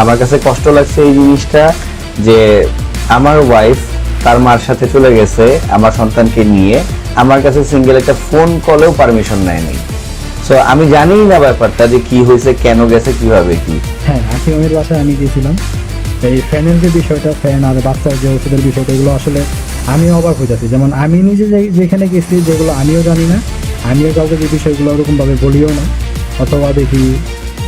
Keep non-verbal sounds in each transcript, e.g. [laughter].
আমার কাছে কষ্ট লাগছে এই জিনিসটা যে আমার ওয়াইফ তার মার সাথে চলে গেছে, আমার সন্তানকে নিয়ে। আমার কাছে সিঙ্গেল একটা ফোন কলেও পারমিশন নেয়নি। সো আমি জানিই না ব্যাপারটা যে কি হয়েছে, কেন গেছে, কীভাবে কি। হ্যাঁ হাকিমের বাসায় আমি গিয়েছিলাম এই ফ্যানের যে বিষয়টা ফ্যান আর বাচ্চার যে ওষুধের বিষয়টা, এগুলো আসলে আমিও অবাক হয়ে যাচ্ছি। যেমন আমি নিজে যেখানে গেছি, যেগুলো আমিও জানি না, আমিও কাউকে যে বিষয়গুলো ওরকমভাবে বলিও না, অথবা দেখি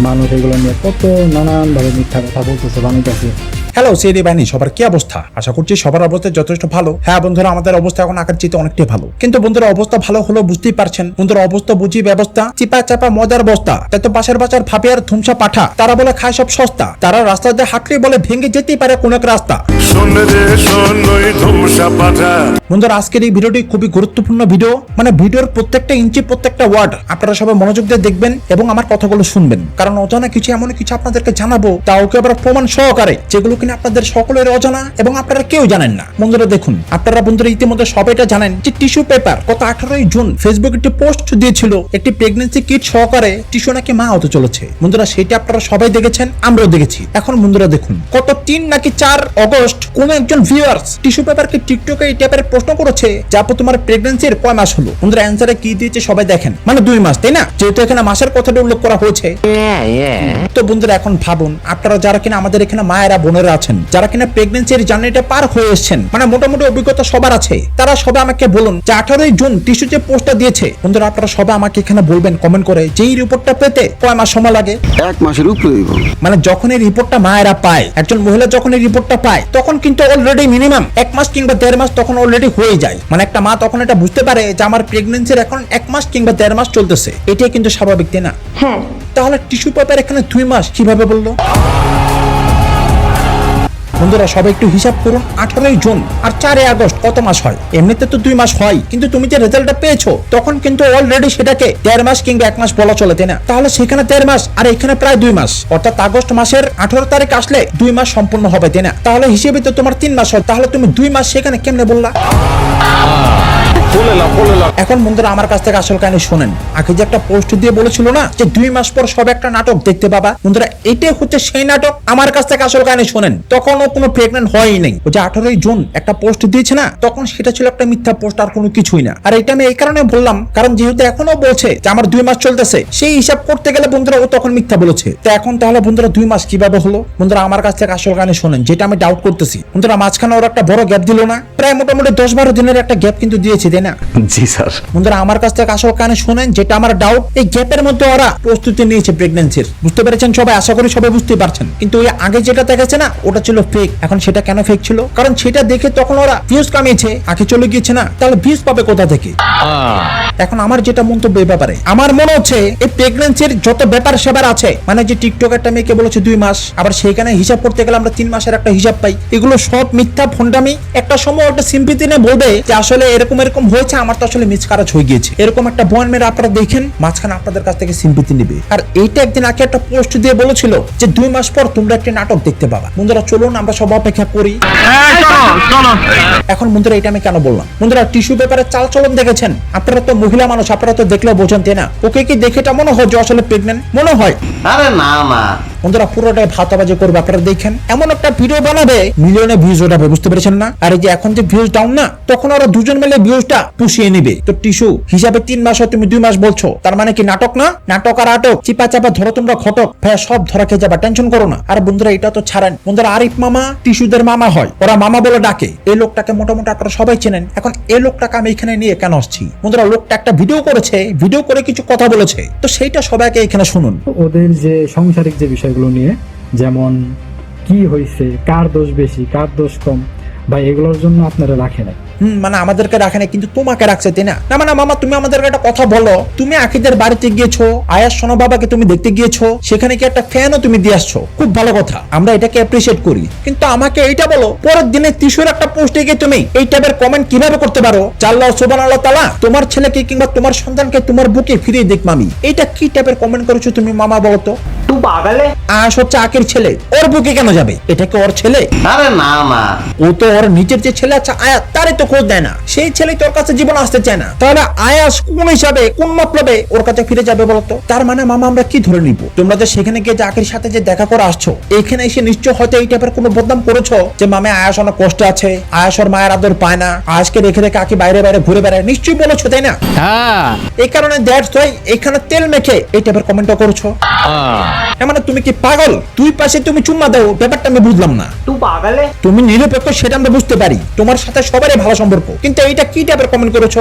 মানুষ এগুলো নিয়ে কত নানানভাবে মিথ্যা কথা বলতেছে বানাইতেছে। হ্যালো সিডি বাহিনী সবার কি অবস্থা? আশা করছি সবার অবস্থা যথেষ্ট ভালো। হ্যাঁ বন্ধুরা আমাদের অবস্থা এখন আকার চেয়ে অনেকটাই ভালো। কিন্তু বন্ধুরা অবস্থা ভালো হলো বুঝতেই পারছেন বন্ধুরা অবস্থা বুঝি ব্যবস্থা চিপা চাপা মজার বস্তা। তাই তো পাশের বাজার ফাপিয়ার ধুমসা পাঠা। তারা বলে খায় সব সস্তা। তারা রাস্তা দিয়ে হাঁটলে বলে ভেঙে যেতেই পারে কোন এক রাস্তা। বন্ধুরা আজকের এই ভিডিওটি খুবই গুরুত্বপূর্ণ ভিডিও। মানে ভিডিওর প্রত্যেকটা ইঞ্চি প্রত্যেকটা ওয়ার্ড আপনারা সবাই মনোযোগ দিয়ে দেখবেন এবং আমার কথাগুলো শুনবেন। কারণ অজানা কিছু এমন কিছু আপনাদেরকে জানাব তাও এবার প্রমাণ সহকারে যেগুলো কিনা আপনাদের সকলের অজানা এবং আপনারা কেউ জানেন না। বন্ধুরা দেখুন আপনারা বন্ধুরা ইতিমধ্যে সবাইটা জানেন যে টিস্যু পেপার গত আঠারোই জুন ফেসবুক একটি পোস্ট দিয়েছিল একটি প্রেগনেন্সি কিট সহকারে টিস্যু নাকি মা হতে চলেছে। বন্ধুরা সেটা আপনারা সবাই দেখেছেন আমরাও দেখেছি। এখন বন্ধুরা দেখুন কত তিন নাকি চার অগস্ট কোন একজন ভিউয়ার্স টিস্যু পেপারকে টিকটকে এই টাইপের প্রশ্ন করেছে যে আপু তোমার প্রেগনেন্সির কয় মাস হলো? বন্ধুরা অ্যান্সারে কি দিয়েছে সবাই দেখেন। মানে দুই মাস তাই না? যেহেতু এখানে মাসের কথাটা উল্লেখ করা হয়েছে। তো বন্ধুরা এখন ভাবুন আপনারা যারা কিনা আমাদের এখানে মায়েরা বোনেরা আছেন। যারা কিনা প্রেগনেন্সির জার্নিটা পার হয়ে এসেছেন মানে মোটামুটি অভিজ্ঞতা সবার আছে তারা সবাই আমাকে বলুন যে আঠারোই জুন টিস্যু যে পোস্টটা দিয়েছে বন্ধুরা আপনারা সবাই আমাকে এখানে বলবেন কমেন্ট করে যে এই রিপোর্টটা পেতে কয় মাস সময় লাগে? এক মাসের উপরে মানে যখন এই রিপোর্টটা মায়েরা পায় একজন মহিলা যখন এই রিপোর্টটা পায় তখন কিন্তু অলরেডি মিনিমাম এক মাস কিংবা দেড় মাস তখন অলরেডি হয়ে যায়। মানে একটা মা তখন এটা বুঝতে পারে যে আমার প্রেগনেন্সির এখন এক মাস কিংবা দেড় মাস চলতেছে। এটাই কিন্তু স্বাভাবিক তাই না? হ্যাঁ। তাহলে টিস্যু পেপার এখানে দুই মাস কীভাবে বলল? বন্ধুরা, সবাই একটু হিসাব করুন, আঠারোই জুন আর চারে আগস্ট কত মাস হয়? এমনিতে তো দুই মাস হয়, কিন্তু তুমি যে রেজাল্টটা পেয়েছ, তখন কিন্তু অলরেডি সেটাকে দেড় মাস কিংবা এক মাস বলা চলে না? তাহলে সেখানে দেড় মাস আর এখানে প্রায় দুই মাস। অর্থাৎ আগস্ট মাসের আঠারো তারিখ আসলে দুই মাস সম্পূর্ণ হবে, তাই না? তাহলে হিসেবে তো তোমার তিন মাস হয়, তাহলে তুমি দুই মাস সেখানে কেমনে বললা? এখন বন্ধুরা আমার কাছ থেকে আসল কাহিনী শোনেন। আগে যে একটা পোস্ট দিয়ে বলেছিল না, যে দুই মাস পর সব একটা নাটক দেখতে পাবা। বন্ধুরা, এটাই হচ্ছে সেই নাটক। আমার কাছ থেকে আসল কাহিনী শোনেন। তখন ও কোনো প্রেগনেন্ট হয়ই নেই। ও যে আঠারোই জুন একটা পোস্ট দিয়েছে না, তখন সেটা ছিল একটা মিথ্যা পোস্ট আর কোনো কিছুই না। আর এটা আমি এই কারণে বললাম, কারণ যেহেতু এখনও বলছে যে আমার দুই মাস চলতেছে, সেই হিসাব করতে গেলে বন্ধুরা ও তখন মিথ্যা বলেছে। তো এখন তাহলে বন্ধুরা দুই মাস কীভাবে হলো? বন্ধুরা, আমার কাছ থেকে আসল কাহিনী শোনেন, যেটা আমি ডাউট করতেছি। বন্ধুরা, মাঝখানে ওর একটা বড় গ্যাপ দিল না। প্রায় মোটামুটি দশ বারো দিনের একটা গ্যাপ কিন্তু দিয়েছে। তাই না। জি স্যার। বন্ধুরা আমার কাছ থেকে আসল কানে শুনেন যেটা আমার ডাউট এই গ্যাপের মধ্যে ওরা প্রস্তুতি নিয়েছে প্রেগনেন্সির বুঝতে পেরেছেন সবাই? আশা করি সবাই বুঝতে পারছেন। কিন্তু ওই আগে যেটা দেখাচ্ছে না ওটা ছিল ফেক এখন সেটা কেন ফেক ছিল? কারণ সেটা দেখে তখন ওরা ভিউজ কামিয়েছে আগে চলে গিয়েছে না তাহলে ভিউজ পাবে কোথা থেকে? এখন আমার যেটা মন্তব্য এই ব্যাপারে আমার মনে হচ্ছে এই প্রেগনেন্সির যত ব্যাপার সেবার আছে মানে যে টিকটক একটা মেয়েকে বলেছে দুই মাস আবার সেখানে হিসাব করতে গেলে আমরা তিন মাসের একটা হিসাব পাই এগুলো সব মিথ্যা ফোনটামি একটা সময় একটা সিম্পিতি নিয়ে বলবে যে আসলে এরকম এরকম হয়েছে আমার তো আসলে মিসকারাজ হয়ে গিয়েছে। এরকম একটা বয়ান মেরে আপনারা দেখেন মাঝখানে আপনাদের কাছ থেকে সিম্পিতি নিবে। আর এইটা একদিন আগে একটা পোস্ট দিয়ে বলেছিল যে দুই মাস পর তোমরা একটি নাটক দেখতে পাবা। বন্ধুরা চলুন আমরা সব অপেক্ষা করি। এখন বন্ধুরা এটা আমি কেন বললাম? বন্ধুরা টিস্যু পেপারের চাল চলন দেখেছেন? আপনারা তো মহিলা মানুষ আপনারা তো দেখলেও বোঝেন তাই না? ওকে কি দেখে এটা মনে হয় যে আসলে প্রেগনেন্ট মনে হয়। আরে না মা বন্ধুরা, পুরোটাই ভাতাবাজি করবে, আপনারা দেখেন। এমন একটা ভিডিও বানাবে মিলিয়নে ভিউজ ওঠাবে বুঝতে পেরেছেন না? আর এই যে এখন যে ভিউজ ডাউন না, তখন ওরা দুজন মিলে ভিউজটা পুষিয়ে নিবে। তো টিস্যু হিসাবে তিন মাস তুমি দুই মাস বলছো। তার মানে কি নাটক না? নাটক আর আটক, চিপা চাপা ধরো তোমরা ঘটক। ভাইয়া, সব ধরা খেয়ে যাবা টেনশন করো না। আর বন্ধুরা, এটা তো ছাড়েন। বন্ধুরা, আরিফ মামা টিস্যুদের মামা হয়। ওরা মামা বলে ডাকে। এই লোকটাকে মোটামুটি আপনারা সবাই চেনেন। এখন এই লোকটাকে আমি এখানে নিয়ে কেন আসছি? বন্ধুরা, লোকটা একটা ভিডিও করেছে ভিডিও করে কিছু কথা বলেছে। তো সেইটা সবাইকে এখানে শুনুন। ওদের যে সাংসারিক যে বিষয়গুলো নিয়ে যেমন কি হয়েছে কার দোষ বেশি কার দোষ কম ভাই এগুলোর জন্য আপনারা রাখে নাই। হুম মানে আমাদেরকে রাখে না কিন্তু তোমাকে রাখছে তাই না? না মানে মামা তুমি আমাদেরকে একটা কথা বলো। তুমি আখিদের বাড়িতে গিয়েছো আয়াস সোনা বাবাকে তুমি দেখতে গিয়েছো সেখানে কি একটা ফ্যানও তুমি দিয়ে আসছো। খুব ভালো কথা। আমরা এটাকে অ্যাপ্রিসিয়েট করি। কিন্তু আমাকে এইটা বলো পরের দিনে ত্রিশুর একটা পোস্টে গিয়ে তুমি এই টাইপের কমেন্ট কীভাবে করতে পারো? চাল্লাহ সুবান আল্লাহ তালা তোমার ছেলেকে কিংবা তোমার সন্তানকে তোমার বুকে ফিরিয়ে দেখ মামি। এটা কি টাইপের কমেন্ট করেছ তুমি মামা বলো তো? পাগলে? আয়াস হচ্ছে আকের ছেলে। ওর বুকে কেন যাবে? এটা কি ওর ছেলে? আরে না মা ও তো ওর নিচের যে ছেলে আছে আয়াত তারে তো খোঁজ দেয় না। সেই ছেলে তোর কাছে জীবন আসতে চায় না। তাহলে আয়াস কোন হিসাবে কোন মতলবে ওর কাছে ফিরে যাবে বলতো? তার মানে মামা আমরা কি ধরে নিব? তোমরা যে সেখানে গিয়ে চাকরির সাথে যে দেখা করে আসছো এখানে এসে নিশ্চয় হয়তো এই টাইপের কোনো বদনাম করেছ যে মামে আয়াস অনেক কষ্ট আছে আয়াস ওর মায়ের আদর পায় না আয়াসকে রেখে রেখে আকি বাইরে বাইরে ঘুরে বেড়ায় নিশ্চয়ই বলেছ তাই না? হ্যাঁ। এই কারণে দ্যাটস ওয়াই এখানে তেল মেখে এই টাইপের কমেন্ট করছ। মানে তুমি কি পাগল? তুই পাশে তুমি চুম্মা দাও ব্যাপারটা আমি বুঝলাম না। তুই পাগলে? তুমি নিরপেক্ষ সেটা আমরা বুঝতে পারি তোমার সাথে সবারই ভালো সম্পর্ক। কিন্তু এইটা কি টাইপের কমেন্ট করেছ?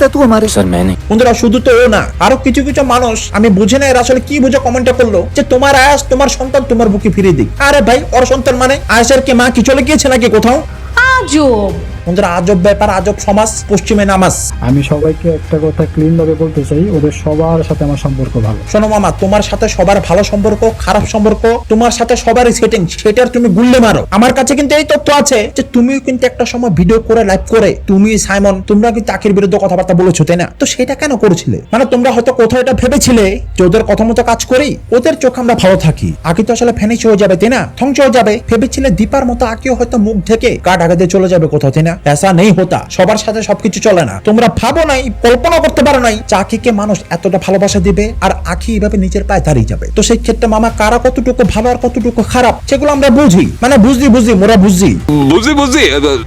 তো স্যার মানে বন্ধুরা শুধু তো ও না আরও কিছু কিছু মানুষ আমি বুঝে না এরা আসলে কি বুঝে কমেন্টটা করল যে তোমার আয়াস তোমার সন্তান তোমার বুকে ফিরে দিক। আরে ভাই ওর সন্তান মানে? আয়াসের কি মা কি চলে গিয়েছে নাকি কোথাও? আজব! বন্ধুরা আজব ব্যাপার আজব সমাজ পশ্চিমে নামাজ। আমি সবাইকে একটা কথা ক্লিন ভাবে বলতে চাই ওদের সবার সাথে আমার সম্পর্ক ভালো। শোনো মামা তোমার সাথে সবার ভালো সম্পর্ক খারাপ সম্পর্ক তোমার সাথে সবারই সেটিং সেটার তুমি গুল্লে মারো। আমার কাছে কিন্তু এই তথ্য আছে যে তুমিও কিন্তু একটা সময় ভিডিও করে লাইভ করে তুমি সাইমন তোমরা কিন্তু চাকির বিরুদ্ধে কথাবার্তা বলেছ তাই না? তো সেটা কেন করেছিলে? মানে তোমরা হয়তো কোথাও এটা ভেবেছিলে যে ওদের কথা মতো কাজ করি ওদের চোখ আমরা ভালো থাকি। আগে তো আসলে ফেনিশ হয়ে যাবে তাই না? ধ্বংস হয়ে যাবে। ভেবেছিলে দীপার মতো আকিও হয়তো মুখ থেকে কাঠ আগে দিয়ে চলে যাবে কোথাও তাই না? এসা নেই হতা সবার সাথে সবকিছু চলে না। তোমরা ভাবো নাই কল্পনা করতে পারো নাই যে আকিকে মানুষ এতটা ভালোবাসা দিবে আর আখি এইভাবে নিজের পায়ে দাঁড়িয়ে যাবে। তো সেই ক্ষেত্রে মামা কারা কতটুকু ভালো আর কতটুকু খারাপ সেগুলো আমরা বুঝি। মানে বুঝি বুঝি মোরা বুঝি। বুঝি বুঝি।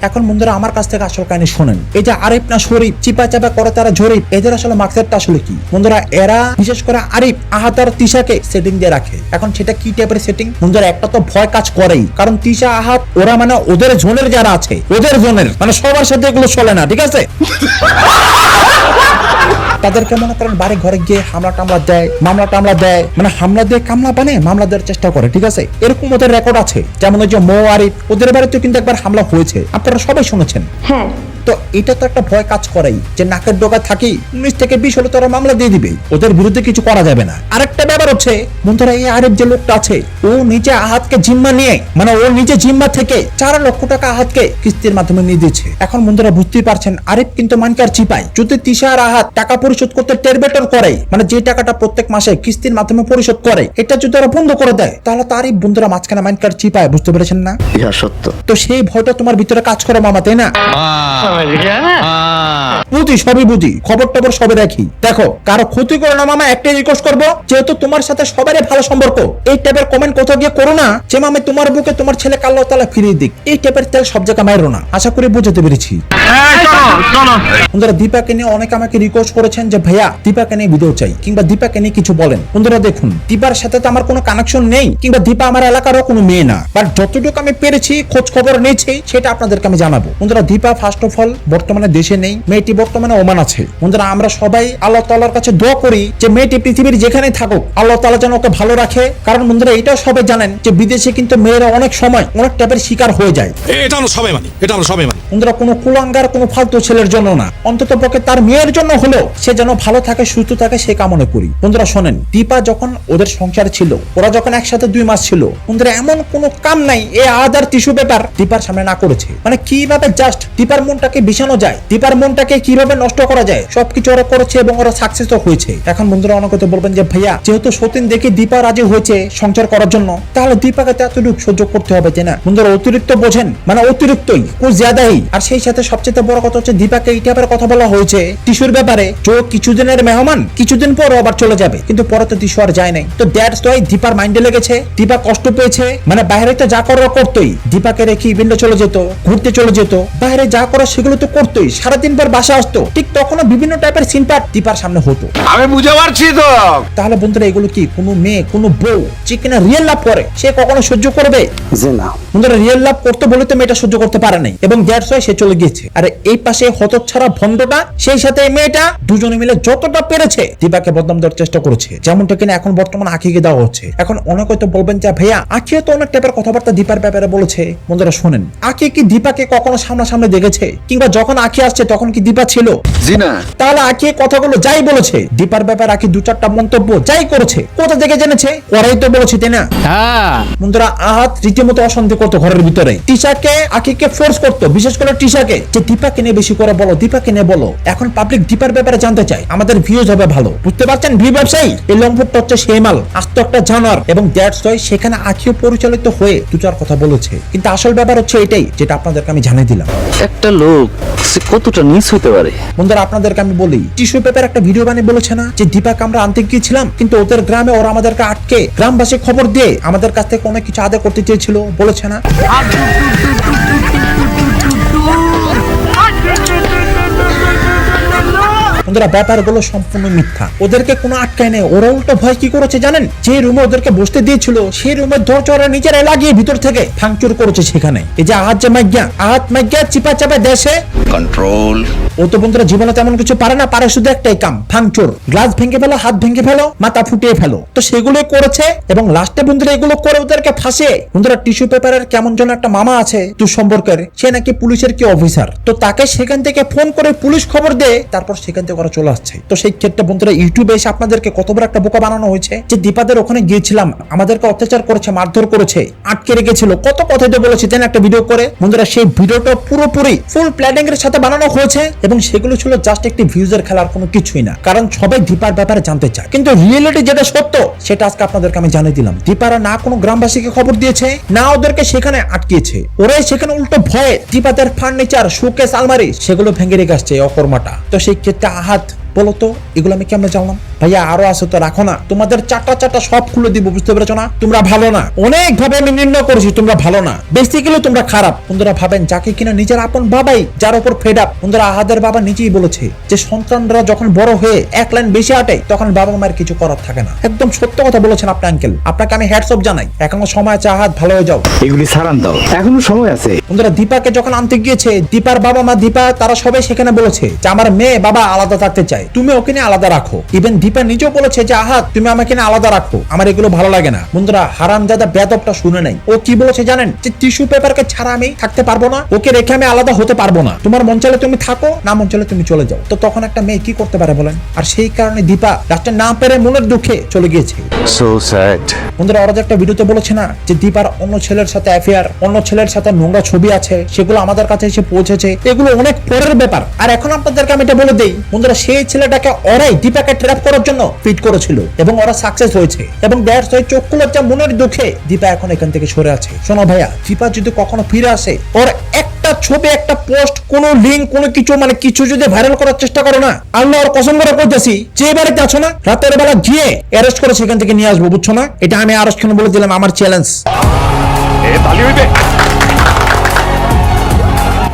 এখন বন্ধুরা আমার কাছ থেকে আসল কাহিনী শোনেন। এই যে আরিফ না শরীফ চিপা চাপা করে তারা জরিফ এদের আসলে মাকসারটা আসলে কি? বন্ধুরা এরা বিশেষ করে আরিফ আহাত আর তিশাকে সেটিং দিয়ে রাখে। এখন সেটা কি টাইপের সেটিং বন্ধুরা একটা তো ভয় কাজ করেই। কারণ তিশা আহাত ওরা মানে ওদের জোনের যারা আছে ওদের জোনের। মানে সবার সাথে এগুলো চলে না ঠিক আছে? [laughs] তাদেরকে মনে করেন বাড়ি ঘরে গিয়ে হামলা টামলা দেয় মামলা টামলা দেয় মানে হামলা দিয়ে কামলা বানে মামলা দেওয়ার চেষ্টা করে ঠিক আছে? এরকম ওদের রেকর্ড আছে। যেমন ওই যে মো আরিফ ওদের বাড়িতেও কিন্তু একবার হামলা হয়েছে। আপনারা সবাই শুনেছেন। হ্যাঁ। তো এটা তো একটা ভয় কাজ করাই যে নাকের ডোকা থাকি উনিশ থেকে বিশ হলে তোরা মামলা দিয়ে দিবে। ওদের বিরুদ্ধে কিছু করা যাবে না। আরেকটা ব্যাপার হচ্ছে বন্ধুরা এই আরেক যে লোকটা আছে ও নিজে আহাতকে জিম্মা নিয়ে মানে ও নিজে জিম্মা থেকে চার লক্ষ টাকা আহাতকে কিস্তির মাধ্যমে নিয়ে দিচ্ছে এখন বন্ধুরা বুঝতেই পারছেন আরেক কিন্তু মানকার চিপাই যদি তিশার আহাত টাকা পরিশোধ করতে টেরবেটর করে মানে যে টাকাটা প্রত্যেক মাসে কিস্তির মাধ্যমে পরিশোধ করে এটা যদি ওরা বন্ধ করে দেয় তাহলে তারই বন্ধুরা মাঝখানে মানকার চিপায় বুঝতে পেরেছেন না? ইহা সত্য। তো সেই ভয়টা তোমার ভিতরে কাজ করে মামা তাই না? বুঝি সবই বুঝি। খবর টবর সবে রাখি দেখো কারও ক্ষতি করো না মামা একটাই রিকোয়েস্ট করব যেহেতু তোমার সাথে সবারই ভালো সম্পর্ক এই টাইপের কমেন্ট কোথাও গিয়ে করো না যে মামা তোমার বুকে তোমার ছেলে কাল্লা তালা ফিরিয়ে দিক। এই টাইপের তেল সব জায়গায় না। আশা করি বুঝতে পেরেছি। বন্ধুরা দীপাকে নিয়ে অনেকে আমাকে রিকোয়েস্ট করেছেন যে ভাইয়া দীপাকে নিয়ে ভিডিও চাই কিংবা দীপাকে নিয়ে কিছু বলেন। বন্ধুরা দেখুন দীপার সাথে তো আমার কোনো কানেকশন নেই কিংবা দীপা আমার এলাকারও কোনো মেয়ে না। বাট যতটুকু আমি পেরেছি খোঁজ খবর নিয়েছি সেটা আপনাদেরকে আমি জানাব। বন্ধুরা দীপা ফার্স্ট অফ অল বর্তমানে দেশে নেই মেয়েটি বর্তমানে ওমান আছে। বন্ধুরা আমরা সবাই আল্লাহ তাআলার কাছে দোয়া করি যে মেয়েটি পৃথিবীর যেখানে থাকুক আল্লাহ তাআলা যেন ওকে ভালো রাখে। কারণ বন্ধুরা এটাও সবাই জানেন যে বিদেশে কিন্তু মেয়েরা অনেক সময় অনেক টাইপের শিকার হয়ে যায়। এটা আমরা সবাই মানি এটা আমরা সবাই মানি। বন্ধুরা কোনো কুলাঙ্গার কোনো ফালতু ছেলের জন্য না। অন্তত পক্ষে তার মেয়ের জন্য হলেও সে যেন ভালো থাকে সুস্থ থাকে সে কামনা করি। বন্ধুরা শোনেন দীপা যখন ওদের সংসার ছিল ওরা যখন একসাথে দুই মাস ছিল বন্ধুরা এমন কোনো কাম নাই এ আদার টিস্যু পেপার দীপার সামনে না করেছে। মানে কীভাবে জাস্ট দীপার মনটাকে বিছানো যায়, দীপার মনটাকে কীভাবে নষ্ট করা যায়, সবকিছু ওরা করেছে এবং ওরা সাকসেস হয়েছে। এখন বন্ধুরা অনেকে বলবেন যে, ভাইয়া, যেহেতু সতীন দেখে দীপা রাজি হয়েছে সংসার করার জন্য, তাহলে দীপাকে এতটুকু সহ্য করতে হবে, তাই না? বন্ধুরা, অতিরিক্ত বোঝেন মানে অতিরিক্তই কুছ জ্যাদাই। আর সেই সাথে সবচেয়ে বড় কথা হচ্ছে, দীপাকে এই টাইপের কথা বলা হয়েছে, টিস্যুর ব্যাপারে যে কিছুদিনের মেহমান, কিছুদিন পর আবার চলে যাবে, কিন্তু পরে তো টিস্যু আর যায় নাই। তো দ্যাটস ওয়াই দীপার মাইন্ডে লেগেছে, দীপা কষ্ট পেয়েছে মানে বাইরে তো যা করার করতোই। দীপাকে রেখে ইভেন্টে চলে যেত, ঘুরতে চলে যেত, বাইরে যা করা সেগুলো তো করতোই সারাদিন পর বাসা আসতো। ঠিক তখনও বিভিন্ন টাইপের সিন পার্ট দীপার সামনে হতো। আমি বুঝে পারছি তো। তাহলে বন্ধুরা এগুলো কি কোনো মেয়ে কোনো বউ যে কিনা রিয়েল লাভ করে সে কখনো সহ্য করবে? বন্ধুরা রিয়েল লাভ করতে বলে তো মেয়েটা সহ্য করতে পারে নাই। এবং দ্যাটস সে চলে গিয়েছে। আর এই পাশে হতচ্ছাড়া ভন্ডটা সেই সাথে এই মেয়েটা দুজনে মিলে যতটা পেরেছে দীপাকে বদনাম দেওয়ার চেষ্টা করেছে। যেমনটা কিনা এখন বর্তমান আখিকে দেওয়া হচ্ছে। এখন অনেক হয়তো বলবেন যে ভাইয়া আখিও তো অনেক টাইপের কথাবার্তা দীপার ব্যাপারে বলেছে। বন্ধুরা শোনেন আখি কি দীপাকে কখনো সামনাসামনি দেখেছে? কিংবা যখন আখি আসছে তখন কি দীপা ছিল? জি না তাহলে এই কথাগুলো যাই বলেছে। দীপার ব্যাপারে আকি দু চারটা মন্তব্য যাই করেছে। কোথা থেকে জেনেছে? ওরাই তো বলেছে তাই না? হ্যাঁ। বন্ধুরা আহাত রীতিমতো অশান্তি করতো ঘরের ভিতরে। টিশাকে আকিকে ফোর্স করতো বিশেষ করে টিশাকে যে দীপাকে নিয়ে বেশি বেশি করে বলো দীপাকে নিয়ে বলো। এখন পাবলিক দীপার ব্যাপারে জানতে চাই আমাদের ভিউজ হবে ভালো। বুঝতে পারছেন? ভিউ ব্যবসায়ী এই লম্পটটা হচ্ছে সেই মাল আস্ত একটা জানোয়ার এবং দ্যাটস ওয়াই সেখানে আখিও পরিচালিত হয়ে দু চার কথা বলেছে। কিন্তু আসল ব্যাপার হচ্ছে এটাই যেটা আপনাদেরকে আমি জানিয়ে দিলাম। একটা লোক সে কতটা নিচ হতে পারে? বন্ধুরা আপনাদেরকে আমি বলি টিস্যু পেপার একটা ভিডিও বানিয়ে বলেছে না? যে দীপাকে আমরা আনতে গিয়েছিলাম কিন্তু ওদের গ্রামে ওরা আমাদেরকে আটকে গ্রামবাসী খবর দিয়ে আমাদের কাছ থেকে অনেক কিছু আদায় করতে চেয়েছিল বলেছে না? বন্ধুরা ব্যাপারগুলো সম্পূর্ণ মিথ্যা। ওদেরকে কোনো আটকায় নেই। ওরা উল্টো ভয় কি করেছে জানেন? যে রুমে ওদেরকে বসতে দিয়েছিল সেই রুমের দরজা ওরা নিজেরাই লাগিয়ে ভিতর থেকে ভাঙচুর করেছে সেখানে। এই যে আহাত যে মাইজ্ঞা আহাত মাইজ্ঞা চিপা চাপা দেশে। কন্ট্রোল ও তো বন্ধুরা জীবনে তেমন কিছু পারে না পারে শুধু একটাই কাম ভাঙচুর। গ্লাস ভেঙে ফেলো হাত ভেঙে ফেলো মাথা ফুটিয়ে ফেলো। তো সেগুলোই করেছে এবং লাস্টে বন্ধুরা এগুলো করে ওদেরকে ফাঁসে। বন্ধুরা টিস্যু পেপারের কেমন যেন একটা মামা আছে দুঃসম্পর্কের। সে নাকি পুলিশের কি অফিসার? তো তাকে সেখান থেকে ফোন করে পুলিশ খবর দেয় তারপর সেখান থেকে ওরা চলে আসছে। তো সেই ক্ষেত্রে বন্ধুরা, ইউটিউবে এসে আপনাদেরকে কত বড় একটা বোকা বানানো হয়েছে যে দীপাদের ওখানে গিয়েছিলাম, আমাদেরকে অত্যাচার করেছে, মারধর করেছে, আটকে রেখেছিল। কত কথা তো বলেছে দেন একটা ভিডিও করে। বন্ধুরা, সেই ভিডিওটা পুরোপুরি ফুল প্ল্যানিং এর সাথে বানানো হয়েছে এবং সেগুলো ছিল জাস্ট একটি ভিউজের খেলার কোনো কিছুই না। কারণ সবাই দীপার ব্যাপারে জানতে চায়। কিন্তু রিয়েলিটি যেটা সত্য, সেটা আজকে আপনাদেরকে আমি জানিয়ে দিলাম। দীপারা না কোনো গ্রামবাসীকে খবর দিয়েছে, না ওদেরকে সেখানে আটকিয়েছে। ওরাই সেখানে উল্টো ভয়ে দীপাদের ফার্নিচার শোকেস আলমারি, সেগুলো ভেঙে রেখে আসছে অকর্মাটা। তো সেই ক্ষেত্রে আহাত বলো বলতো এগুলো আমি কেমন জানলাম? ভাইয়া আরও আছে তো রাখো না। তোমাদের চারটা চারটা সব খুলে দিব বুঝতে পেরেছ না? তোমরা ভালো না। অনেক ভাবে আমি নির্ণয় করেছি তোমরা ভালো না। বেসিক্যালি তোমরা খারাপ। বন্ধুরা ভাবেন যাকে কিনা নিজের আপন বাবাই যার উপর ফেড আপ বন্ধুরা আহাদের বাবা নিজেই বলেছে যে সন্তানরা যখন বড় হয়ে এক লাইন বেশি আটে তখন বাবা মায়ের কিছু করার থাকে না। একদম সত্য কথা বলেছেন আপনি আঙ্কেল আপনাকে আমি হ্যাটসঅপ জানাই। এখনও সময় আছে আহাত ভালো হয়ে যাও। এগুলি সারান দাও এখনও সময় আছে। বন্ধুরা দীপাকে যখন আনতে গিয়েছে দীপার বাবা মা দীপা তারা সবাই সেখানে বলেছে যে আমার মেয়ে বাবা আলাদা থাকতে চায়। তুমি ওকে নিয়ে আলাদা রাখো। ইভেন দীপা নিজেও বলেছে যে আহাত তুমি আমাকে নিয়ে আলাদা রাখো। আমার এগুলো ভালো লাগে না। বন্ধুরা হারাম দাদা বেদবটা শুনে নাই। ও কি বলেছে জানেন? যে টিস্যু পেপারকে ছাড়া আমি থাকতে পারব না। ওকে রেখে আমি আলাদা হতে পারব না। তোমার মন চাইলে তুমি থাকো না মন চাইলে তুমি চলে যাও। তো তখন একটা মেয়ে কি করতে পারে বলেন? আর সেই কারণে দীপা লাস্টে না পেরে মনের দুঃখে চলে গিয়েছে। সো স্যাড বন্ধুরা ওরা যে একটা ভিডিওতে বলেছে না যে দীপার অন্য ছেলের সাথে অ্যাফেয়ার অন্য ছেলের সাথে নোংরা ছবি আছে সেগুলো আমাদের কাছে এসে পৌঁছেছে। এগুলো অনেক পরের ব্যাপার। আর এখন আপনাদেরকে আমি এটা বলে দেই বন্ধুরা সেই ছেলেটাকে ওরাই দীপাকে ট্র্যাপ করার জন্য ফিট করেছিল এবং ওরা সাকসেস হয়েছে এবং দ্যাটস ওই চোখ লজ্জা মনের দুঃখে দীপা এখন এখান থেকে সরে আছে। শোনো ভাইয়া, দীপা যদি কখনো ফিরে আসে, ওর একটা ছবি, একটা পোস্ট কোন লিঙ্ক কোনো কিছু মানে কিছু যদি ভাইরাল করার চেষ্টা করো না, আল্লাহ ওর কসম করে করতেছি যে বাড়িতে আছো না, রাতের বেলা গিয়ে অ্যারেস্ট করে সেখান থেকে নিয়ে আসব, বুঝছ না? এটা আমি আরও বলে দিলাম, আমার চ্যালেঞ্জ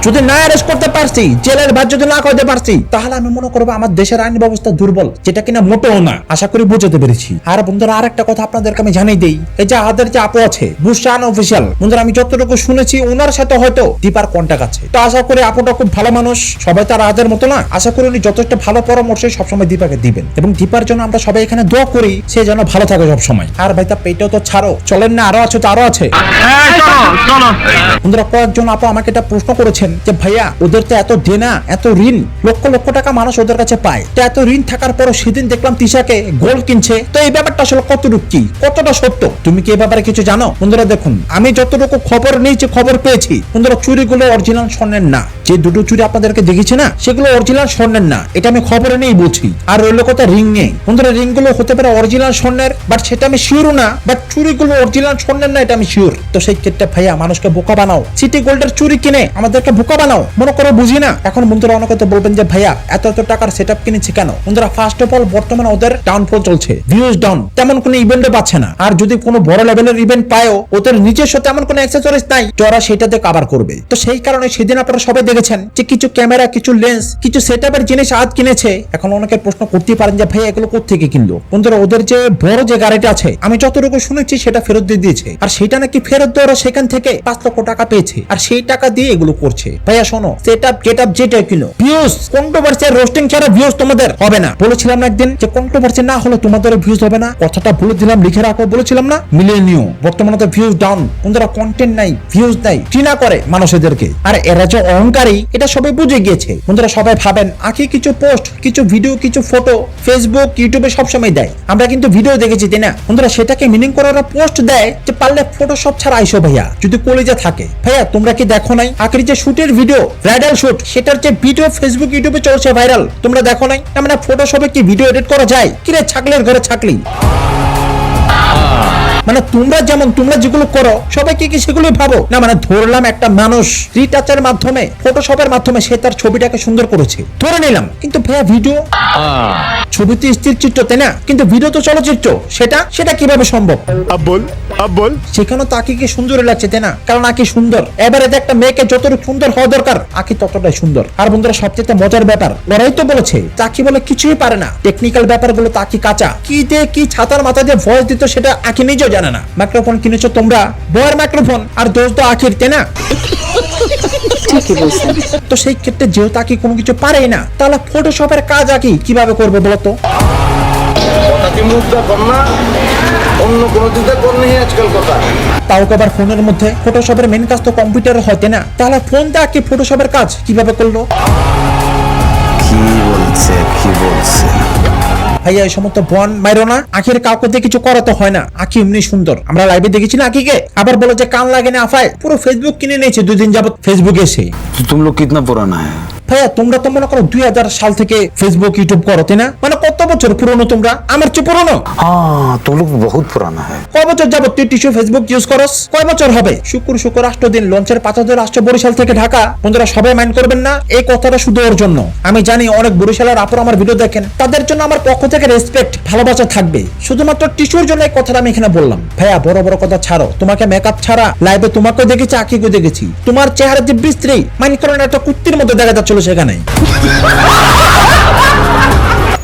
যদি না অ্যারেস্ট করতে পারছি, জেলের ভাত যদি না করতে পারছি, তাহলে আমি মনে করব আমার দেশের আইন ব্যবস্থা দুর্বল, যেটা কিনা মোটেও না। আশা করি বুঝতে পেরেছি। আর বন্ধুরা আর একটা কথা আপনাদেরকে আমি জানিয়ে দিই। এই যে আমাদের যে আপু আছে বুসান অফিসিয়াল বন্ধুরা, আমি যতটুকু শুনেছি ওনার সাথে হয়তো দীপার কন্টাক্ট আছে। তো আশা করি আপুটা খুব ভালো মানুষ, সবাই তার আদের মতো না। আশা করি উনি যথেষ্ট ভালো পরামর্শ সবসময় দীপাকে দিবেন। এবং দীপার জন্য আমরা সবাই এখানে দোয়া করি, সে যেন ভালো থাকে সবসময়। আর ভাই, তা পেটেও তো ছাড়ো। চলেন না, আরও আছে তো আরও আছে। বন্ধুরা কয়েকজন আপু আমাকে এটা প্রশ্ন করেছেন যে ভাইয়া ওদের তো এত দেনা এত ঋণ লক্ষ লক্ষ টাকা মানুষ ওদের কাছে পায়। তো এত ঋণ থাকার পরও সেদিন দেখলাম তিশাকে গোল্ড কিনছে। তো এই ব্যাপারটা আসলে কতটুকু কি? কতটা সত্য? তুমি কি এই ব্যাপারে কিছু জানো? বন্ধুরা দেখুন আমি যতটুকু খবর নিয়েছি খবর পেয়েছি। বন্ধুরা চুরিগুলো অরিজিনাল স্বর্ণের না। যে দুটো চুরি আপনাদেরকে দেখেছি না সেগুলো অরিজিনাল স্বর্ণের না। এটা আমি খবরে নেই বলছি। আর রইল কথা রিং নেই বন্ধুরা রিংগুলো হতে পারে অরিজিনাল স্বর্ণের বাট সেটা আমি শিওর না। বাট চুরিগুলো অরিজিনাল স্বর্ণের না এটা আমি শিওর তো সেই ক্ষেত্রে ভাইয়া মানুষকে বোকা বানাও। সিটি গোল্ডের চুরি কিনে আমাদেরকে বোকা বানাও। মনে করো বুঝি না? এখন বন্ধুরা অনেকে তো বলবেন যে, ভাইয়া, এত এত টাকার সেট আপ কিনেছি কেন? বন্ধুরা ফার্স্ট অফ অল বর্তমানে ওদের ডাউনফল চলছে। ভিউজ ডাউন তেমন কোনো ইভেন্টে পাচ্ছে না। আর যদি কোনো বড় লেভেলের ইভেন্ট পায়ও, ওদের নিজস্ব তেমন কোনো অ্যাক্সেসরিজ নাই, তো ওরা সেটাতে কাভার করবে। তো সেই কারণে সেদিন আপনারা সবাই দেখেছেন যে, কিছু ক্যামেরা কিছু লেন্স কিছু সেট জিনিস আজ কিনেছে। এখন অনেকে প্রশ্ন করতে পারেন যে ভাই এগুলো কোথেকে কিনলো? বন্ধুরা, ওদের যে বড় যে গাড়িটা আছে, আমি যতটুকু শুনেছি, সেটা ফেরত দিয়ে দিয়েছে। আর সেটা নাকি ফেরত ওরা সেখান থেকে পাঁচ লক্ষ টাকা পেয়েছে। আর সেই টাকা দিয়ে এগুলো করছে। ভাইয়া, শোনো সেট আপ গেট আপ যেটা কিনো ভিউজ কন্ট্রোভার্সি আর রোস্টিং ছাড়া ভিউজ তোমাদের হবে না। বলেছিলাম না একদিন যে কন্ট্রোভার্সি না হলে তোমাদের ভিউজ হবে না। কথাটা দিলাম, লিখে রাখো, বলেছিলাম না? বর্তমানে তো ভিউজ ডাউন কন্টেন্ট নাই ভিউজ নাই। চিনা করে মানুষ এদেরকে আর এরা যে অহংকারী, এটা সবাই বুঝে গিয়েছে। বন্ধুরা, সবাই ভাবেন কিছু পোস্ট কিছু ভিডিও কিছু ফটো ফেসবুক ইউটিউবে সবসময় দেয়। আমরা কিন্তু ভিডিও দেখেছি, তাই না? বন্ধুরা, সেটাকে মিনিং করে ওরা পোস্ট দেয় যে পারলে ফটোশপ ছাড়া আইসো ভাইয়া, যদি কলেজে থাকে। ভাইয়া, তোমরা কি দেখো নাই? আখের যে শুটের ভিডিও ব্রাইডাল শুট সেটার যে ভিডিও ফেসবুক ইউটিউবে চলছে ভাইরাল তোমরা দেখো নাই? না মানে ফটোশপে কি ভিডিও এডিট করা যায়? কিরে ছাকলের ঘরে ছাকলি মানে তোমরা যেমন তোমরা যেগুলো করো সবাইকে কি সেগুলোই ভাবো? না মানে ধরলাম একটা মানুষ রিটাচের মাধ্যমে ফটোশপের মাধ্যমে সে তার ছবিটাকে সুন্দর করেছে। ধরে নিলাম। কিন্তু ভাইয়া ভিডিও হ্যাঁ। ছবিতে স্থির চিত্র তাই না? কিন্তু ভিডিও তো চলচ্চিত্র। সেটা সেটা কীভাবে সম্ভব? আব্বুল বল সেখানে তাকে কি সুন্দর লাগছে তাই না? কারণ আকি সুন্দর। এবারে একটা মেয়েকে যতটুকু সুন্দর হওয়া দরকার আকি ততটাই সুন্দর। আর বন্ধুরা সবচেয়ে মজার ব্যাপার ওরাই তো বলেছে তাকি বলে কিছুই পারে না। টেকনিক্যাল ব্যাপারগুলো তাকি কাঁচা। কি দিয়ে কি ছাতার মাথা দিয়ে ভয়েস দিত সেটা আকি নিজেও জানে না। মাইক্রোফোন কিনেছো তোমরা? বয়ের মাইক্রোফোন আর দোষ তো আখির তাই না? ঠিকই বলছেন। তো সেই ক্ষেত্রে যেহেতু আকি কোনো কিছু পারেই না তাহলে ফটোশপের কাজ আকি কীভাবে করবে বলতো অন্য কোনো দিকে কোন আজকাল কথা। তাও তো আবার ফোনের মধ্যে ফটোশপের মেন কাজ তো কম্পিউটারে হতে না? তাহলে ফোন দিয়ে আকি ফটোশপের কাজ কীভাবে করল? কি বলছে কি বলছে? ভাইয়া, এই সমস্ত বন মাইরো না। আখির কাউকে দিয়ে কিছু করাতে হয় না। আখি এমনি সুন্দর। আমরা লাইভে দেখেছি না আখিকে? আবার বলে যে, কান লাগে না আফায়। পুরো ফেসবুক কিনে নিয়েছে, দুদিন যাবত ফেসবুক এসে। তুমি লোক কিতনা পুরানা হ্যাঁ ভাইয়া তোমরা তো মনে করো দুই হাজার সাল থেকে ফেসবুক ইউটিউব করো তাই না? মানে কত বছর পুরনো তোমরা? আমার চেয়ে পুরনো? হ্যাঁ বহুত পুরানো কয় বছর তুই ফেসবুক ইউজ করস? কয় বছর হবে? শুক্র শুক্র রাষ্ট্র দিন লঞ্চের পাঁচ রাষ্ট্র বরিশাল থেকে ঢাকা। বন্ধুরা সবাই মাইন্ড করবেন না এই কথাটা শুধু ওর জন্য। আমি জানি অনেক বরিশালের আমার ভিডিও দেখেন। তাদের জন্য আমার পক্ষ থেকে রেসপেক্ট ভালোবাসা থাকবে। শুধুমাত্র টিসুর জন্য এই কথাটা আমি এখানে বললাম। ভাইয়া বড় বড় কথা ছাড়ো। তোমাকে মেকআপ ছাড়া লাইভে তোমাকেও দেখেছি আকিকেও দেখেছি। তোমার চেহারা যে বিস্ত্রী মাইন্ড করেন একটা কুত্তির মধ্যে দেখা যাচ্ছে যাচ্ছিল সেখানে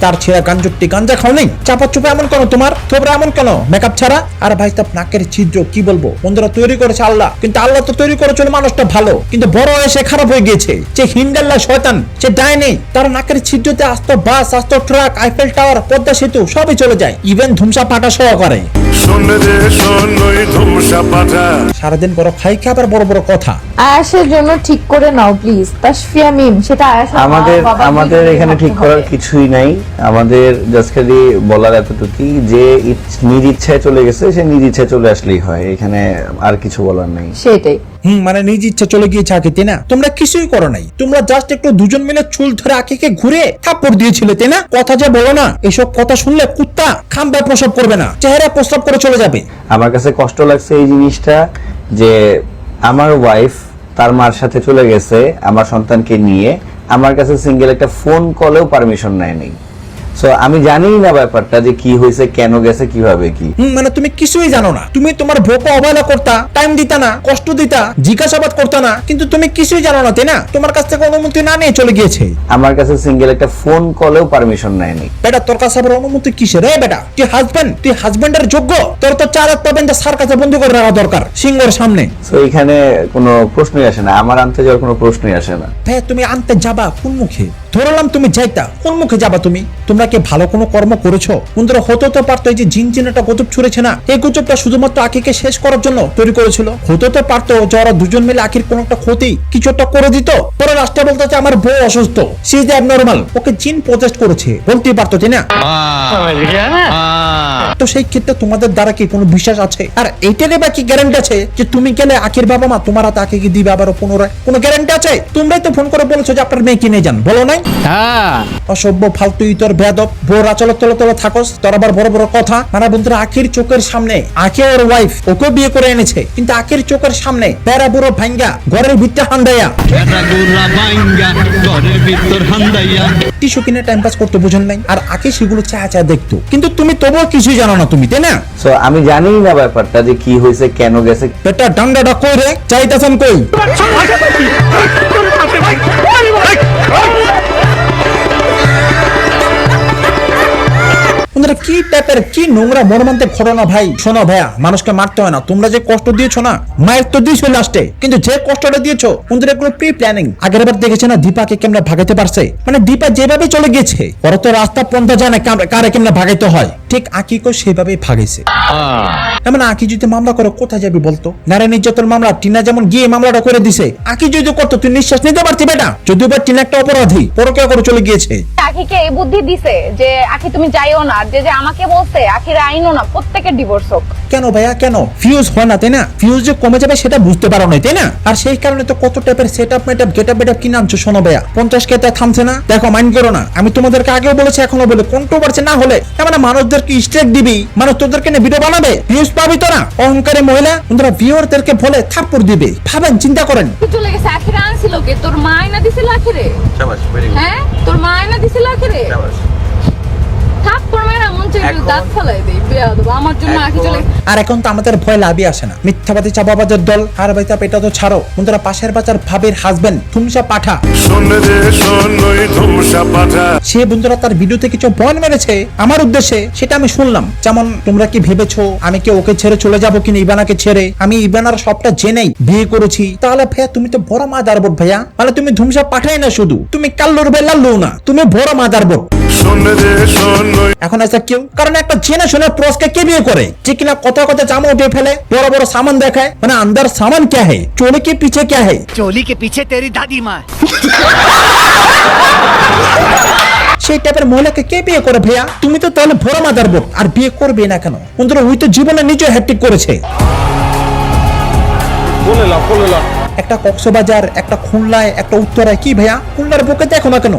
তার ছেঁড়া গাঞ্জুটি গাঞ্জা খাও নেই। চাপা চুপে এমন কেন তোমার? তোমরা এমন কেন? মেকআপ ছাড়া? আর ভাই তার নাকের ছিদ্র কি বলব? বন্ধুরা তৈরি করেছে আল্লাহ। কিন্তু আল্লাহ তো তৈরি করেছিল মানুষটা ভালো। কিন্তু বড় হয়ে সে খারাপ হয়ে গিয়েছে। যে হিন্দাল্লা শয়তান সে ডায় নেই। তার নাকের ছিদ্রতে আস্ত বাস আস্ত ট্রাক আইফেল টাওয়ার পদ্মা সেতু সবই চলে যায়। ইভেন ধুমসা পাটা সহ করে। সারাদিন বড় খাই খাবার বড় বড় কথা। আয়াসের জন্য ঠিক করে নাও প্লিজ তাসফিয়া মিম সেটা আয়াস আমাদের আমাদের এখানে ঠিক করার কিছুই নাই। আমাদের জাস্ট খালি বলার এতটুকুই যে নিজ ইচ্ছায় চলে গেছে সে নিজ ইচ্ছায় চলে আসলেই হয়। এখানে আর কিছু বলার নেই। সেটাই। হুম মানে নিজ ইচ্ছা চলে গিয়েছে আকিতে না? তোমরা কিছুই করো নাই। তোমরা জাস্ট একটু দুজন মিলে চুল ধরে আকিকে ঘুরে থাপ্পড় দিয়েছিলে তাই না? কথা যে বলো না এসব কথা শুনলে কুত্তা খাম্বা প্রসব করবে না চেহারা প্রস্রাব করে চলে যাবে। আমার কাছে কষ্ট লাগছে এই জিনিসটা যে আমার ওয়াইফ তার মার সাথে চলে গেছে আমার সন্তানকে নিয়ে। আমার কাছে সিঙ্গেল একটা ফোন কলেও পারমিশন নেয়নি। সো আমি জানিই না ব্যাপারটা যে কি হয়েছে কেন গেছে কীভাবে কি। মানে তুমি কিছুই জানো না। তুমি তোমার ভোকে অবহেলা করতা টাইম দিতা না কষ্ট দিতা জিজ্ঞাসাবাদ করতা না কিন্তু তুমি কিছুই জানো না তাই না? তোমার কাছ থেকে অনুমতি না নিয়ে চলে গিয়েছে। আমার কাছে সিঙ্গেল একটা ফোন কলেও পারমিশন নেয়নি। বেটা তোর কাছে আবার অনুমতি কিসের? রে বেটা তুই হাজবেন্ড তুই হাজবেন্ডের যোগ্য? তোর তো চার হাত পাবেন স্যার কাছে বন্ধু করে রাখা দরকার সিংহর সামনে। সো এখানে কোনো প্রশ্নই আসে না। আমার আনতে যাওয়ার কোনো প্রশ্নই আসে না। হ্যাঁ তুমি আনতে যাবা কোন মুখে? ধরলাম তুমি যাইতা, কোন মুখে যাবা তুমি? তোমরা কি ভালো কোনো কর্ম করেছ? বন্ধুরা হতে তো পারতো এই যে জিন গুজব ছুড়েছে না? এই গুজবটা শুধুমাত্র আকিকে শেষ করার জন্য তৈরি করেছিল। হতে তো পারতো যে ওরা দুজন মিলে আকির কোনো একটা ক্ষতি কিছু একটা করে দিত। পরে রাষ্ট্রে বলতে যে আমার বউ অসুস্থ। সে যে নর্মাল ওকে জিন প্রজেস্ট করেছে। বলতেই পারতো, তাই না? তো সেই ক্ষেত্রে তোমাদের দ্বারা কি কোনো বিশ্বাস আছে? আর এইটারে বা কি গ্যারান্টি আছে যে তুমি গেলে আখির বাবা মা তোমার হাতে আখিকে দিবে আবারও পুনরায়? কোনো গ্যারান্টি আছে? তোমরাই তো ফোন করে বলেছ যে আপনার মেয়ে কিনে যান। বলো নাই? অসভ্য ফালতু ইতর বেদব বোর আচলত তলে তলে থাকস। তোর আবার বড় বড় কথা। মানে বন্ধুরা আখির চোখের সামনে আখে ওর ওয়াইফ ওকে বিয়ে করে এনেছে। কিন্তু আখির চোখের সামনে বেড়া বুড়ো ভাঙ্গা ঘরের ভিতরে হান্দাইয়া। টিস্যু কিনে টাইম পাস করতে বুঝেন নাই। আর আকে সেগুলো চা চা দেখতো। কিন্তু তুমি তবুও কিছুই জানো না তুমি তাই না সো আমি জানি না ব্যাপারটা যে কি হয়েছে কেন গেছে বেটা ডান্ডাটা কই রে চাইতাছেন কই কি টাইপের কি নোংরা মর্মান্তের ঘটনা ভাই? শোনো ভাইয়া মানুষকে মারতে হয় না। তোমরা যে কষ্ট দিয়েছ না মায়ের তো দিয়েছ লাস্টে কিন্তু যে কষ্টটা দিয়েছ বন্ধুরা কোনো প্রি প্ল্যানিং আগের বার দেখেছে না দীপাকে কেমনে ভাগাতে পারছে? মানে দীপা যেভাবে চলে গেছে ওরা তো রাস্তা পন্থা জানে কারে কেমনে ভাগাইতে হয়। ঠিক আকিকেও সেভাবেই ভাগাইছে। এমন আকি যদি মামলা করে কোথায় যাবি বলতো? নারী নির্যাতন মামলা টিনা যেমন গিয়ে মামলাটা করে দিছে আকি যদি করতো তুই নিঃশ্বাস নিতে পারতি বেটা। যদিও বা টিনা একটা অপরাধী পরকে করে চলে গিয়েছে। আখিকে এই বুদ্ধি দিছে যে আখি তুমি যাইও না যে যে আমাকে বলছে আখিরে আইনো না প্রত্যেকের ডিভোর্স হোক। কেন ভাইয়া কেন? ফিউজ হয় না তাই না? ফিউজ যে কমে যাবে সেটা বুঝতে পারো না তাই না? আর সেই কারণে তো কত টাইপের set up mate up get up bet কি নামছো শোনো ভাইয়া। পঞ্চাশ কে থামছে না? দেখো মাইন্ড করো না। আমি তোমাদেরকে আগেও বলেছি এখনও বলে কন্ট্রোভার্সি না হলে তার মানে মানুষদেরকে স্ট্রেক দিবি? মানে তোদেরকে নিয়ে ভিডিও বানাবে? ভিউজ পাবি তোরা অহংকারী মহিলা তোমরা ভিউয়ারদেরকে বলে থাপ্পড় দিবে। ভাবেন চিন্তা করেন। কি চলে গেছে আখিরে আনছিল কে? তোর মা আয়না দিছিল আখিরে? হ্যাঁ? তোর মা আয়না দিছিল আখিরে? আর এখন তো আমাদের ভয় লাভই আসে না। মিথ্যাবাদী চাপাবাজের দল আর বাইতা পেটা তো ছাড়ো। তোমরা পাশের বাচ্চার ভাবির হাজবেন্ড পাঠা। সে বন্ধুরা তার ভিডিওতে কিছু পয়েন্ট মেরেছে। আমার উদ্দেশ্যে সেটা আমি শুনলাম। যেমন তোমরা কি ভেবেছো আমি কি ওকে ছেড়ে চলে যাব কিনা ইবানাকে ছেড়ে? আমি ইবানার সবটা জেনেই বিয়ে করেছি। তাহলে ভাইয়া তুমি তো বড় মাদার বোর্ড ভাইয়া। মানে তুমি ধুমসা পাঠাই না শুধু। তুমি কাল্লুর বেলাল্লু না। তুমি বড় মাদার ওই এখন আছে কেউ কারণ একটা চেনা প্রসকে কে বিয়ে করে? কিনা কথা কথা জামা উঠে ফেলে বড় বড় সামান দেখায় মানে আন্দার সামান কে হে কে পিছে কে হে কে পিছে তেরি দাদি মা। সেই টাইপের মহিলাকে কে বিয়ে করে ভাইয়া? তুমি তো তাহলে ভোরা মাদার আর বিয়ে করবে না কেন? ওই তো জীবনে নিজে হ্যাট্রিক করেছে। একটা কক্সবাজার একটা খুলনায় একটা উত্তরায়। কি ভাইয়া? খুলনার বুকে দেখো না কেন?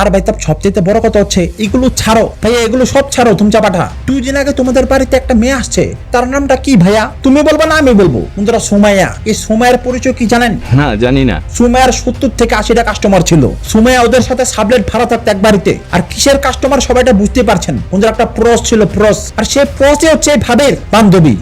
আর ভাই তার সবচেয়ে বড় কথা হচ্ছে এগুলো ছাড়ো। ভাইয়া এগুলো সব ছাড়ো তুমি পাঠা। দুই দিন আগে তোমাদের বাড়িতে একটা মেয়ে আসছে। তার নামটা কি ভাইয়া? তুমি বলব না আমি বলব। বন্ধুরা সোমাইয়া। এই সোমাইয়ের পরিচয় কি জানেন? না জানি না। সুমাইয়ার সত্তর থেকে আশিটা কাস্টমার ছিল। সুমাইয়া ওদের সাথে সাবলেট ভাড়া থাকতো এক বাড়িতে। আর কিসের কাস্টমার সবাইটা বুঝতে পারছেন? ওদের একটা প্রস ছিল প্রস আর সেই প্রসে হচ্ছে ভাবের বান্ধবী।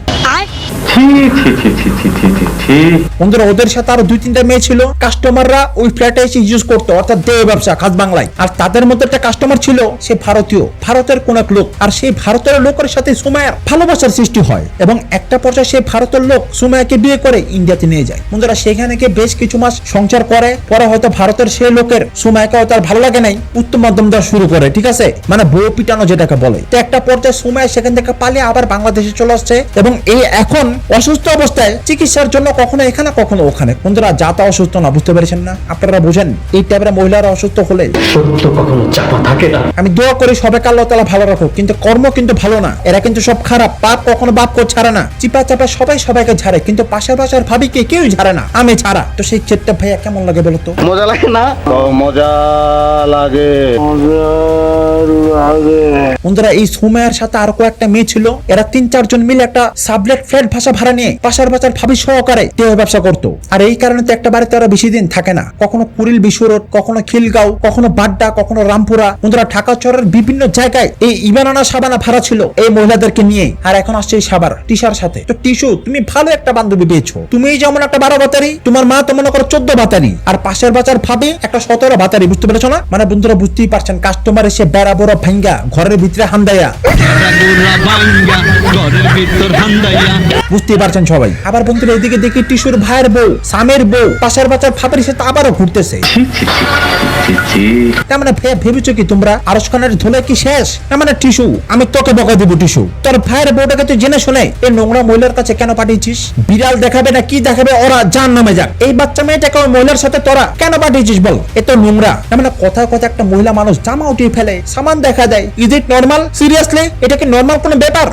বন্ধুরা, ওদের সাথে আরও দুই, তিনটা মেয়ে ছিল। কাস্টমাররা ওই ফ্ল্যাটে এসে ইউজ করতো, অর্থাৎ দেহ ব্যবসা, খাস বাংলায়। আর তাদের মধ্যে একটা কাস্টমার ছিল, সে ভারতীয়। ভারতের কোন এক লোক। আর সেই ভারতের লোকের সাথে সুমায়ার ভালোবাসার সৃষ্টি হয়। এবং একটা পর্যায়ে ভারতের লোক সুমায়াকে বিয়ে করে ইন্ডিয়াতে নিয়ে যায়। বন্ধুরা, সেখানে গিয়ে বেশ কিছু মাস সংসার করে। পরে হয়তো ভারতের সেই লোকের সুমায়াকে হয়তো আর ভালো লাগে নাই। উত্তম মাধ্যম দেওয়া শুরু করে, ঠিক আছে? মানে বউ পিটানো যেটাকে বলে। তো একটা পর্যায়ে সুমায়া সেখান থেকে পালিয়ে আবার বাংলাদেশে চলে আসছে। এবং এই এখন অসুস্থ অবস্থায় চিকিৎসার জন্য কখনো এখানে কখনো ওখানে। বন্ধুরা যা তা অসুস্থ না বুঝতে পেরেছেন না? আপনারা বুঝেন এই টাইপের মহিলারা অসুস্থ হলে সত্য কখনো চাপা থাকে না। আমি দোয়া করি সবাইকে আল্লাহ তালা ভালো রাখো কিন্তু কর্ম কিন্তু ভালো না। এরা কিন্তু সব খারাপ পাপ কখনো বাপ কো ছাড়ে না। চিপা চাপা সবাই সবাইকে ছাড়ে কিন্তু পাশের পাশের ভাবি কে কেউ ছাড়ে না। আমি ছাড়া। তো সেই ক্ষেত্রে ভাইয়া কেমন লাগে বলতো মজা লাগে না? মজা লাগে। বন্ধুরা এই সুমাইয়ার সাথে আর কয়েকটা মেয়ে ছিল। এরা তিন চারজন মিলে একটা সাবলেট ফ্ল্যাট ভাষা ভাড়া নিয়ে পাশার বাজার ভাবি সহকারে দেহ ব্যবসা করতো। আর এই কারণে তো একটা বাড়িতে ওরা বেশি দিন থাকে না। কখনো কুড়িল বিশ্বরোড কখনো খিলগাঁও, কখনো বাড্ডা, কখনো রামপুরা। বন্ধুরা ঢাকা চরের বিভিন্ন জায়গায় এই ইবানানা সাবানা ভাড়া ছিল এই মহিলাদেরকে নিয়ে। আর এখন আসছে এই সাবার টিসার সাথে। তো টিসু তুমি ভালো একটা বান্ধবী পেয়েছ। তুমি যেমন একটা বারো বাতারি, তোমার মা তো মনে করো চোদ্দ বাতারি। আর পাশের বাজার ভাবি একটা সতেরো বাতারি, বুঝতে পেরেছ না? মানে বন্ধুরা, বুঝতেই পারছেন কাস্টমার এসে বেড়া বড় ভাঙ্গা, ঘরের ভিতরে হান্দাইয়া ঘরের ভিতর হান্দাইয়া বুঝতেই পারছেন সবাই। আবার বন্ধুরা এদিকে দেখি টিসুর ভাইয়ের বউ সামের বউ পাশের বাচ্চার ভাবের সাথে আবারও ঘুরতেছে। তার মানে ভেবেছো কি তোমরা আরস খানের ধুলে কি শেষ? না মানে টিসু আমি তোকে বকা দিব টিসু। তোর ভাইয়ের বউটাকে তুই জেনে শুনে এই নোংরা মহিলার কাছে কেন পাঠিয়েছিস? বিড়াল দেখাবে না কি দেখাবে ওরা জান নামে যাক। এই বাচ্চা মেয়েটাকে ওই মহিলার সাথে তোরা কেন পাঠিয়েছিস বল? এ তো নোংরা। তার মানে কথায় কথা একটা মহিলা মানুষ জামা উঠিয়ে ফেলে সামান দেখা দেয়। ইজ ইট নর্মাল সিরিয়াসলি এটা কি নর্মাল কোনো ব্যাপার?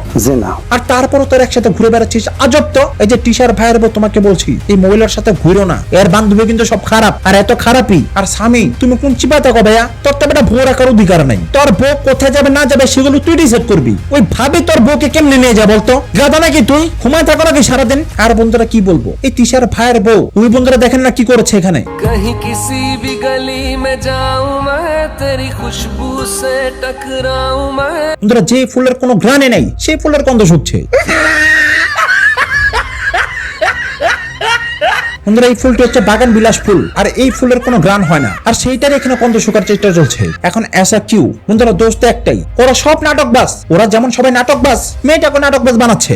আর তারপরও তোর একসাথে ঘুরে বেড়াচ্ছিস আজব তো এই যে টিশার ভাইয়ের বউ তোমাকে বলছি এই মহিলার সাথে ঘুরো না এর বান্ধবী কিন্তু সব খারাপ আর এত খারাপই আর স্বামী তুমি কোন চিপা থাকো ভাইয়া তোর তো বেটা বউ রাখার অধিকার নাই তোর বউ কোথায় যাবে না যাবে সেগুলো তুই ডিসাইড করবি ওই ভাবে তোর বউকে কেমনে নিয়ে যা বলতো গাদা নাকি তুই ঘুমায় থাকো নাকি সারাদিন আর বন্ধুরা কি বলবো এই টিশার ভাইয়ের বউ ওই বন্ধুরা দেখেন না কি করেছে এখানে कहीं किसी भी गली में जाऊं मैं तेरी खुशबू से टकराऊं मैं বন্ধুরা যে ফুলের কোনো গ্রানে নেই সেই ফুলের গন্ধ শুকছে বন্ধুরা এই ফুলটি হচ্ছে বাগান বিলাস ফুল। আর এই ফুলের কোনো গ্রান হয় না। আর সেইটার এখানে গন্ধ শুকার চেষ্টা চলছে। এখন অ্যাসা কিউ বন্ধুরা দোষ তো একটাই। ওরা সব নাটক বাস ওরা যেমন সবাই নাটক বাস মেয়েটাকে নাটক বাস বানাচ্ছে।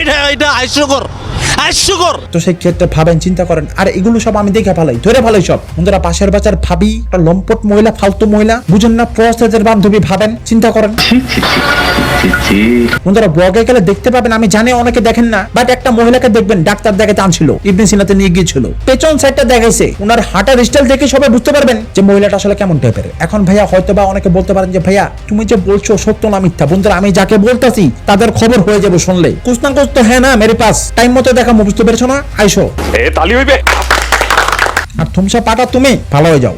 এটা এটা হাস্যকর হাস্যকর। তো সেই ক্ষেত্রে ভাবেন চিন্তা করেন আর এগুলো সব আমি দেখে ফেলাই ধরে ফেলাই সব। বন্ধুরা পাশের বাজার ভাবি লম্পট মহিলা ফালতু মহিলা বুঝেন না প্রস্তাদের বান্ধবী ভাবেন চিন্তা করেন। বন্ধুরা ব্লগে গেলে দেখতে পাবেন আমি জানি অনেকে দেখেন না বাট একটা মহিলাকে দেখবেন ডাক্তার দেখাতে আনছিল ইবনে সিনাতে নিয়ে গিয়েছিল। পেছন সাইডটা দেখাইছে ওনার হাঁটার স্টাইল দেখে সবাই বুঝতে পারবেন যে মহিলাটা আসলে কেমন টাইপের এখন ভাইয়া হয়তো বা অনেকে বলতে পারেন যে ভাইয়া তুমি যে বলছো সত্য না মিথ্যা? বন্ধুরা আমি যাকে বলতাছি তাদের খবর হয়ে যাবে শুনলে কুছ না কুছ তো হ্যাঁ না মেরে পাস। টাইম মতো দেখা বুঝতে পেরেছ না? আইসো। আর থমসা পাটা তুমি ভালো হয়ে যাও।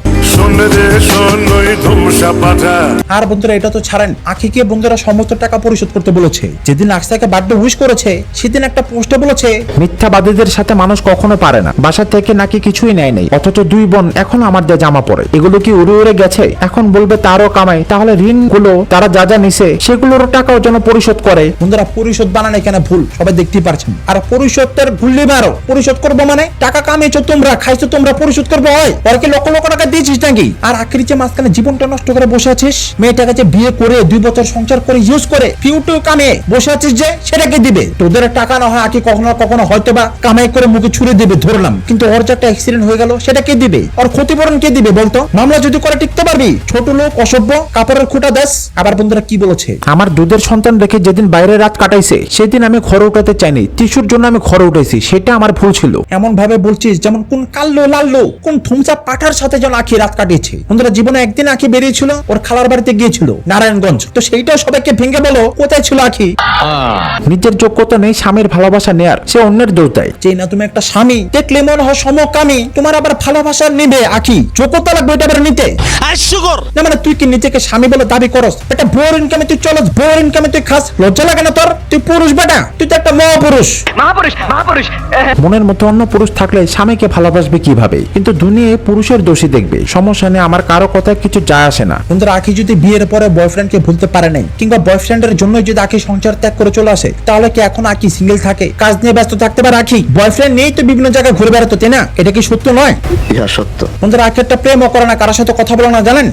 আর বন্ধুরা এটা তো ছাড়েন। আখিকে বন্ধুরা সমস্ত টাকা পরিশোধ করতে বলেছে। যেদিন আকসাকে বার্থডে উইশ করেছে সেদিন একটা পোস্টে বলেছে মিথ্যাবাদীদের সাথে মানুষ কখনো পারে না। বাসা থেকে নাকি কিছুই নেয় নেই। অথচ দুই বোন এখন আমার দিয়ে জামা পরে। এগুলো কি উড়ে উড়ে গেছে? এখন বলবে তারও কামাই। তাহলে ঋণগুলো তারা যা যা নিছে সেগুলোরও টাকাও যেন পরিশোধ করে। বন্ধুরা পরিশোধ বানান এখানে ভুল। সবাই দেখতেই পারছেন। আর পরিশোধের ভুল নেবে আরও পরিশোধ করব মানে টাকা কামিয়েছো তোমরা খাইছো তোমরা পরিশোধ করব হয় ওরা কি লক্ষ লক্ষ টাকা দিয়েছিস নাকি? আর আখেরি যে মাঝখানে জীবনটা নষ্ট করে বসে আছিস? মেয়েটাকে যে বিয়ে করে দুই বছর সংসার করে ইউজ করে ফিউটু কামিয়ে বসে আছিস যে সেটাকে দিবে? তোদের টাকা না হয় আকি কখনো কখনো হয়তো বা কামাই করে মুখে ছুড়ে দিবে, ধরলাম। কিন্তু ওর যে একটা অ্যাক্সিডেন্ট হয়ে গেল, সেটা কে দিবে? ওর ক্ষতিপূরণ কে দিবে বলতো? মামলা যদি করে টিকতে পারবি? ছোট লোক, অসভ্য, কাপড়ের খুঁটা দেশ। আবার বন্ধুরা কি বলেছে? আমার দুধের সন্তান রেখে যেদিন বাইরে রাত কাটাইছে, সেদিন আমি ঘরে উঠাতে চাইনি। টিস্যুর জন্য আমি ঘরে উঠেছি, সেটা আমার ভুল ছিল। এমন ভাবে বলছিস যেমন কোন কাল্লো লাল্লো কোন থুমচা পাঠার সাথে যেন আখি রাত কাটিয়েছে। বন্ধুরা জীবনে একদিন আখি বেরিয়েছিল ওর খালার বাড়িতে গিয়েছিল নারায়ণগঞ্জ। তো সেইটাও সবাইকে ভেঙে বলো কোথায় ছিল আখি নিজের যোগ্যতা নেই স্বামীর ভালোবাসা নেয়ার সে অন্যের দোষ দেয় যে না তুমি একটা স্বামী দেখলে মনে হয় সমকামী তোমার আবার ভালোবাসা নিবে আখি যোগ্যতা লাগবে এটা আবার নিতে। না মানে তুই কি নিজেকে স্বামী বলে দাবি করস? একটা বোর ইনকামে তুই চলস বোর ইনকামে তুই খাস লজ্জা লাগে না তোর? তুই পুরুষ বেটা তুই তো একটা মহাপুরুষ। মনের মধ্যে অন্য পুরুষ থাকলে স্বামীকে ভালোবাসবে কীভাবে? কিন্তু দুনিয়ায় পুরুষের দোষী দেখবে। সমস্যা নেই আমার কারও কথায় কিছু যায় আসে না। বন্ধুরা আখি যদি বিয়ের পরে বয়ফ্রেন্ডকে ভুলতে পারে নাই কিংবা বয়ফ্রেন্ডের জন্য যদি আখি সংসার ত্যাগ করে চলে আসে তাহলে কি এখন আখি সিঙ্গেল থাকে? কাজ নিয়ে ব্যস্ত থাকতে পারে আখি বয়ফ্রেন্ড নেই তো বিভিন্ন জায়গায় ঘুরে বেড়াতো তাই না? এটা কি সত্য নয়? ইহা সত্য। বন্ধুরা আখি একটা প্রেমও করে না কারোর সাথে কথা বলে না জানেন?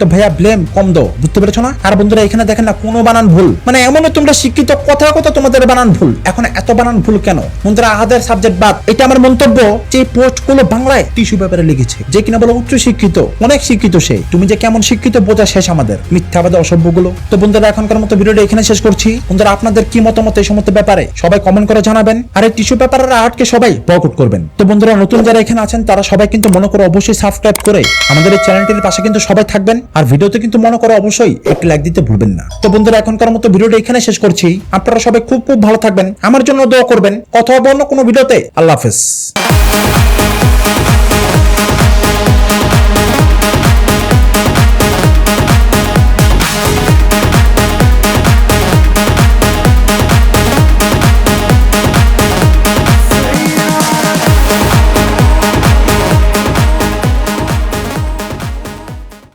তো ভাইয়া ব্লেম কম দো বুঝতে পেরেছ না? আর বন্ধুরা, এখানে দেখেন না, কোনো বানান ভুল। মানে এমনও তোমরা শিক্ষিত, কথা কথা তোমাদের বানান ভুল। এখন এত বানান ভুল কেন? বন্ধুরা, আহাদের সাবজেক্ট বাদ, এটা আমার মন্তব্য যে পোস্টগুলো বাংলায় টিস্যু পেপারে লিখেছে। যে কিনা বলো উচ্চ শিক্ষিত, অনেক শিক্ষিত সে। তুমি যে কেমন শিক্ষিত, বোঝা শেষ আমাদের। মিথ্যাবাদে অসভ্যগুলো তো বন্ধুরা, এখনকার মতো ভিডিওটা এখানে শেষ করছি। বন্ধুরা, আপনাদের কি মতামত এই সমস্ত ব্যাপারে? সবাই কমেন্ট করে জানাবেন। আর এই টিস্যু পেপারের আর্টকে সবাই বয়কট করবেন। তো বন্ধুরা, নতুন যারা এখানে আছেন, তারা সবাই কিন্তু মনে করে অবশ্যই সাবস্ক্রাইব করে আমাদের এই চ্যানেলটির পাশে কিন্তু সবাই থাকবেন। আর ভিডিওতে কিন্তু মনে করে অবশ্যই একটি লাইক দিতে ভুলবেন না। তো বন্ধুরা, এখনকার মতো ভিডিওটা এখানে শেষ করছি। আপনারা সবাই খুব খুব ভালো থাকবেন। আমার জন্য দোয়া করবেন। কথা হবে অন্য কোনো ভিডিওতে। আল্লাহ হাফেজ।